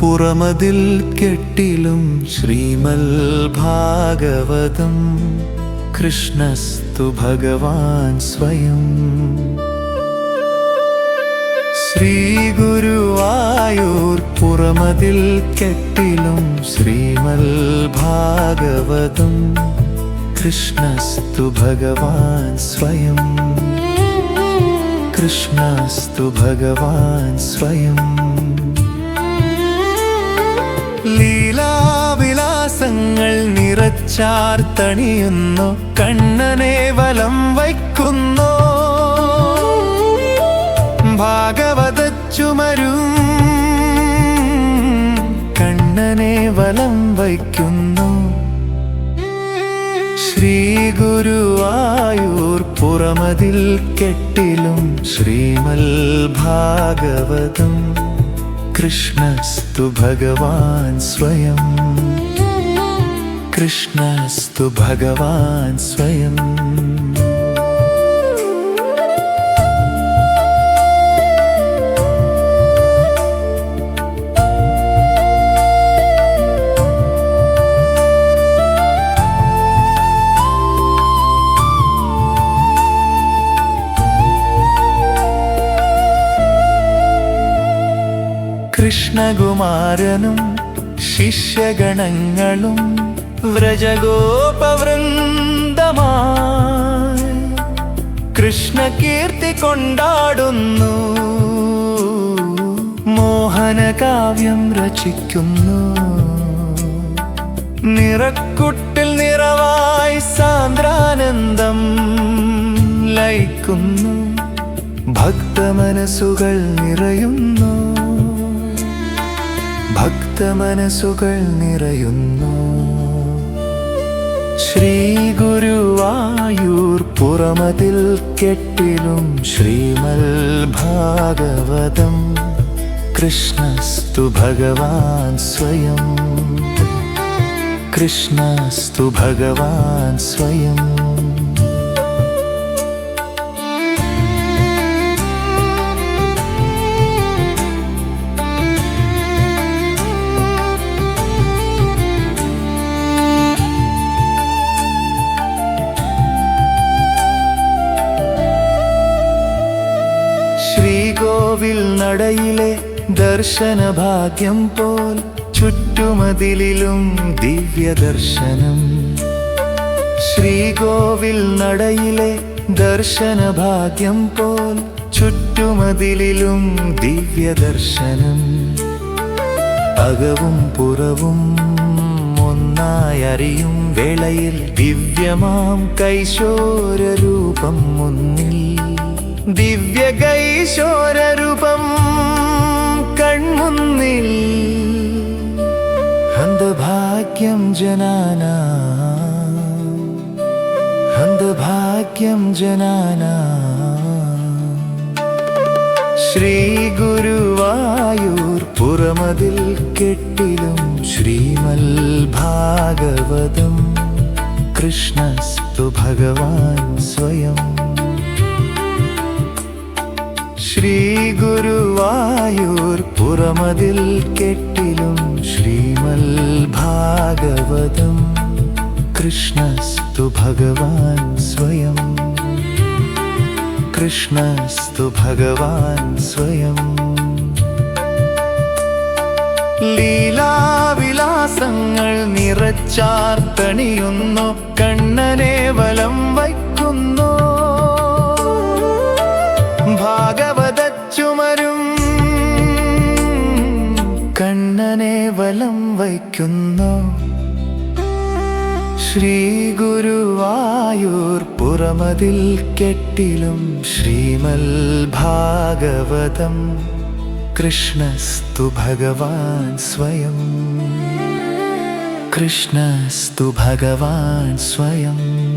പുറമതിൽ കെട്ടിലും ശ്രീമൽ ഭാഗവതം. കൃഷ്ണസ്തു ഭഗവാൻ സ്വയം. ശ്രീ ഗുരുവായൂർ പുറമതിൽ കെട്ടിലും ശ്രീമൽ ഭാഗവതം. കൃഷ്ണസ്തു ഭഗവാൻ സ്വയം. കൃഷ്ണസ്തു ഭഗവാൻ സ്വയം. ലീലാവിലാസങ്ങൾ നിറച്ചാർത്തണിയുന്നു കണ്ണനെ വലം വയ്ക്കുന്നു. ഭാഗവത ചുമരും ശ്രീ ഗുരുവായൂർ പുറമതിൽ കെട്ടിലും ശ്രീമൽ ഭാഗവതം കൃഷ്ണസ്തു ഭഗവാൻ സ്വയം. കൃഷ്ണസ്തു ഭഗവാൻ സ്വയം. കൃഷ്ണകുമാരനും ശിഷ്യഗണങ്ങളും വ്രജഗോപവൃന്ദമാ കൃഷ്ണ കീർത്തി കൊണ്ടാടുന്നു. മോഹനകാവ്യം രചിക്കുന്നു. നിറക്കുട്ടിൽ നിറവായി സാന്ദ്രാനന്ദം ലയിക്കുന്നു. ഭക്തമനസുകൾ നിറയുന്നു. ഭക്തമനസ്സുകൾ നിറയുന്നു. ശ്രീ ഗുരുവായൂർ പുറമതിൽ കെട്ടിലും ശ്രീമൽ ഭാഗവതം. കൃഷ്ണസ്തു ഭഗവാൻ സ്വയം. കൃഷ്ണസ്തു ഭഗവാൻ സ്വയം. ശ്രീകോവിൽ നടയിലെ ദർശനഭാഗ്യം പോൽ ചുറ്റുമതിലിലും ദിവ്യദർശനം. ശ്രീകോവിൽ നടയിലെ ദർശനഭാഗ്യം പോൽ ചുറ്റുമതിലിലും ദിവ്യദർശനം. അകവും പുറവും ഒന്നായറിയും വേളയിൽ ദിവ്യമാം കൈശോരൂപം മുന്നിൽ. ദിവ്യകൈശോരൂപം കൺമുന്നിൽ ഹന്തഭാഗ്യം ജനാന. ഹന്തഭാഗ്യം ജനാന. ശ്രീ ഗുരുവായൂർ പുറമതിൽ കെട്ടിലും ശ്രീമൽ ഭാഗവതം കൃഷ്ണസ്തു ഭഗവാൻ സ്വയം ശ്രീ ഗുരുവായൂർ പുറമതിൽ കെട്ടിലും ശ്രീമൽ ഭാഗവതം കൃഷ്ണസ്തു ഭഗവാൻ സ്വയം. കൃഷ്ണസ്തു ഭഗവാൻ സ്വയം. ലീലാവിലാസങ്ങൾ നിറച്ചാർത്തണിയുന്നു. കണ്ണനെ വലം വയ്ക്കുന്നു. വലം വയ്ക്കുന്നു. ശ്രീ ഗുരുവായൂർ പുറമതിൽ കെട്ടിലും ശ്രീമൽ ഭാഗവതം. കൃഷ്ണസ്തു ഭഗവാൻ സ്വയം. കൃഷ്ണസ്തു ഭഗവാൻ സ്വയം.